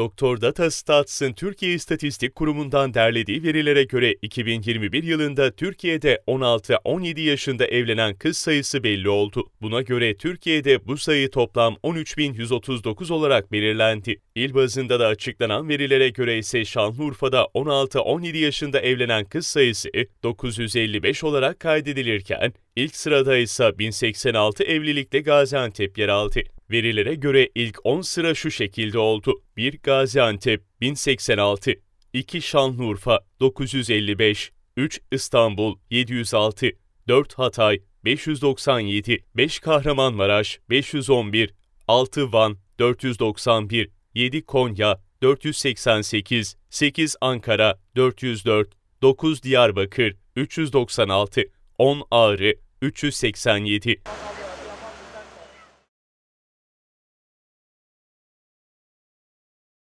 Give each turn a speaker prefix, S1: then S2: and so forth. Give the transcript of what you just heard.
S1: Doktor Data Stats'ın Türkiye İstatistik Kurumu'ndan derlediği verilere göre 2021 yılında Türkiye'de 16-17 yaşında evlenen kız sayısı belli oldu. Buna göre Türkiye'de bu sayı toplam 13.139 olarak belirlendi. İl bazında da açıklanan verilere göre ise Şanlıurfa'da 16-17 yaşında evlenen kız sayısı 955 olarak kaydedilirken, ilk sırada ise 1086 evlilikte Gaziantep yer aldı. Verilere göre ilk 10 sıra şu şekilde oldu. 1 Gaziantep 1086, 2 Şanlıurfa 955, 3 İstanbul 706, 4 Hatay 597, 5 Kahramanmaraş 511, 6 Van 491, 7 Konya 488, 8 Ankara 404, 9 Diyarbakır 396, 10 Ağrı 387.